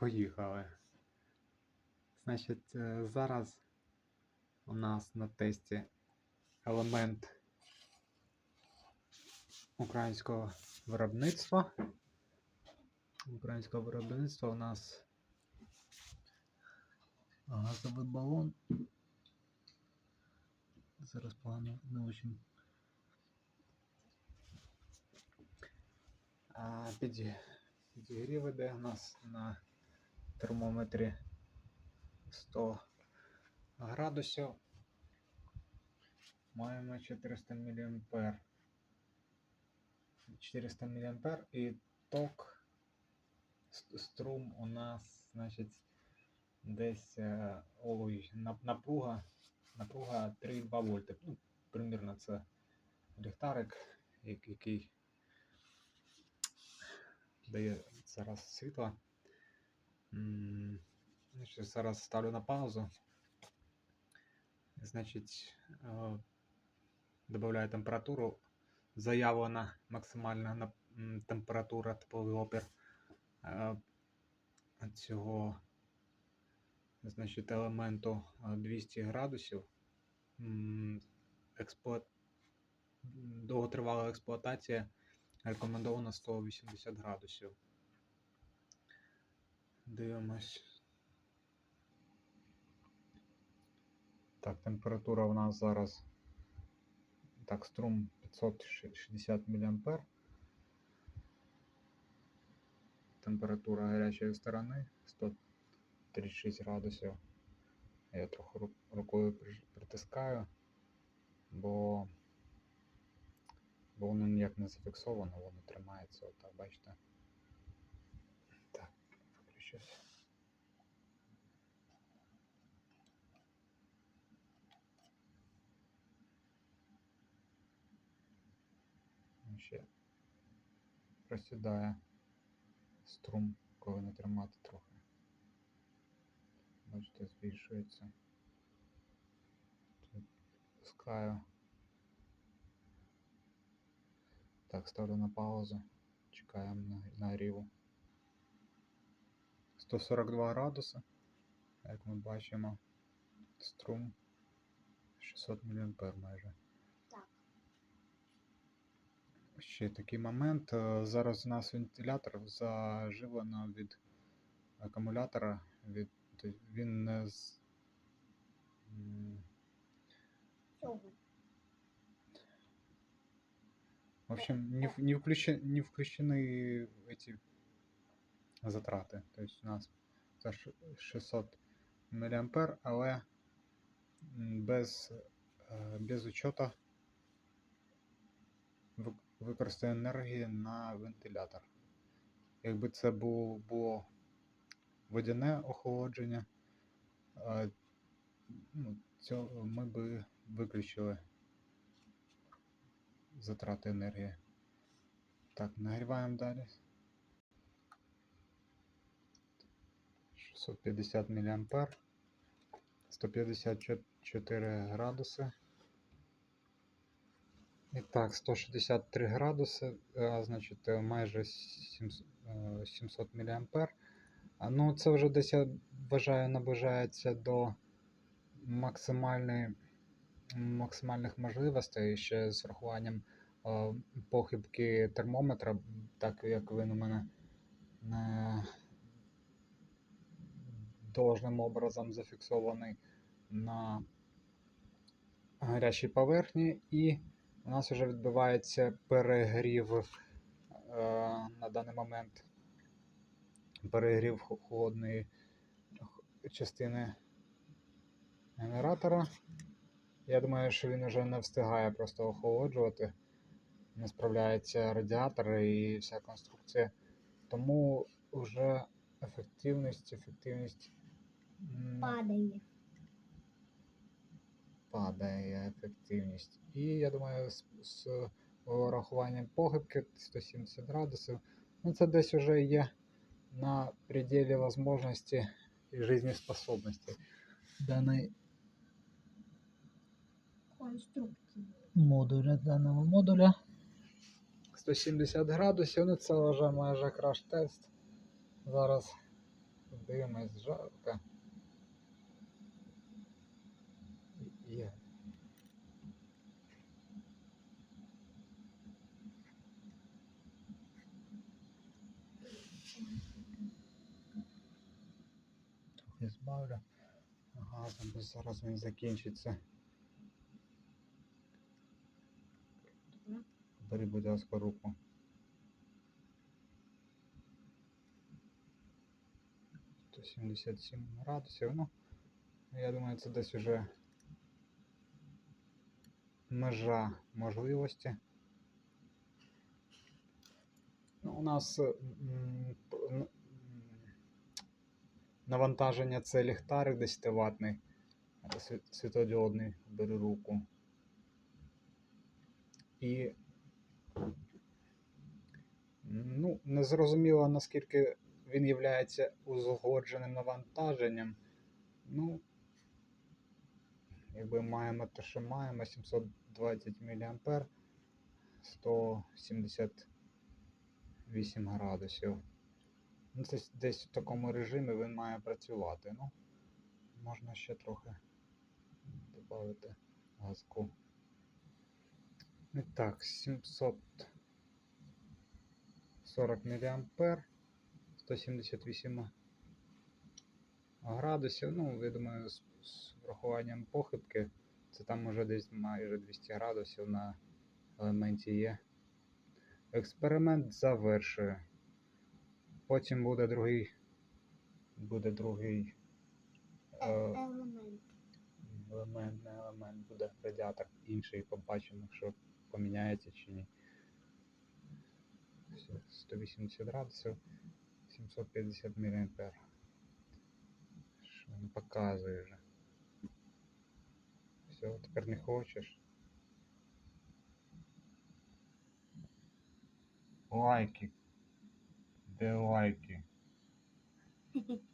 Поїхали. Значить, е, зараз у нас на тесті елемент українського виробництва. Українського виробництва у нас газовий балон. Зараз погано не очень. Підігрів іде у нас на термометрі 100 градусів. Маємо 400 мА. 400 мА і ток струм у нас, значить, десь е, ой, напруга, напруга 3,2 вольти. Ну, примірно це ліхтарик, який дає зараз світло. Значить, зараз ставлю на паузу. Значить, е, додаю температуру. Заявлена максимальна температура тепловий опір е, цього значить, елементу е, 200 градусів. М, Експлуат... Довготривала експлуатація рекомендована 180 градусів. Дивимось. Так, температура у нас зараз. Так, струм 560 мА. Температура гарячої сторони 136 градусів. Я трохи рукою притискаю, бо, бо воно ніяк не зафіксовано, воно тримається, отак, бачите. Виключусь. Ну, Ще просідає струм, коли не тримати трохи. Бачите, збільшується. Тут пускаю. Так, ставлю на паузу. Чекаємо на, на ріву. 142 градуси. Як ми бачимо, струм 600 мА майже. Так. Ще такий момент. е, Зараз у нас вентилятор заживлено від акумулятора. Від, він не з. В общем, не, не, включен, не включены эти затраты. То есть у нас за 600 мА, але без, е, без учета використання енергії на вентилятор. Якби це було, було водяне охолодження, е, ну, цього ми би виключили затрати енергії. Так, нагріваємо далі. 650 мА. 154 градуси. І так, 163 градуси, а, значить, е, майже 700 е, 700 мА. Ну, це вже десь я вважаю наближається до максимальної, максимальних можливостей ще з врахуванням е, похибки термометра, так як він у мене не должним образом зафіксований на гарячій поверхні, і у нас вже відбувається перегрів е, на даний момент. Перегрів холодної частини генератора. Я думаю, що він вже не встигає просто охолоджувати. Не справляється радіатор і вся конструкція. Тому вже ефективність, ефективність Падає. падає ефективність. І я думаю, з, з урахуванням похибки 170 градусів, ну це десь вже є на пределі можливості і жизнеспособності даної Конструкції. модуля даного модуля. 170 градусів, ну це вже майже краш-тест. Зараз Димець жарко. І- Є. Трохи збавлю газом, бо зараз він закінчиться. Бери, будь ласка, руку. Сімдесят сім градусів. Ну, я думаю, це десь уже межа можливості. Ну, у нас е, навантаження це ліхтарик 10 ватний, світодіодний, бери руку. І ну, не зрозуміло, наскільки він є узгодженим навантаженням. Ну, якби маємо те, що маємо, 720 мА, 178 градусів. Ну, десь, десь в такому режимі він має працювати. Ну, можна ще трохи додати газку. І так, 740 мА, 178 градусів. Ну, я думаю, з врахуванням похибки, це там уже десь майже 200 градусів на елементі є. Експеримент завершує. Потім буде другий. Буде другий Е- Елемент. елемент, не елемент, буде радіатор інший, побачимо, що поміняється чи ні. 180 градусів, 750 мА. Що він показує вже. Все, тепер не хочеш. Лайки. Де лайки?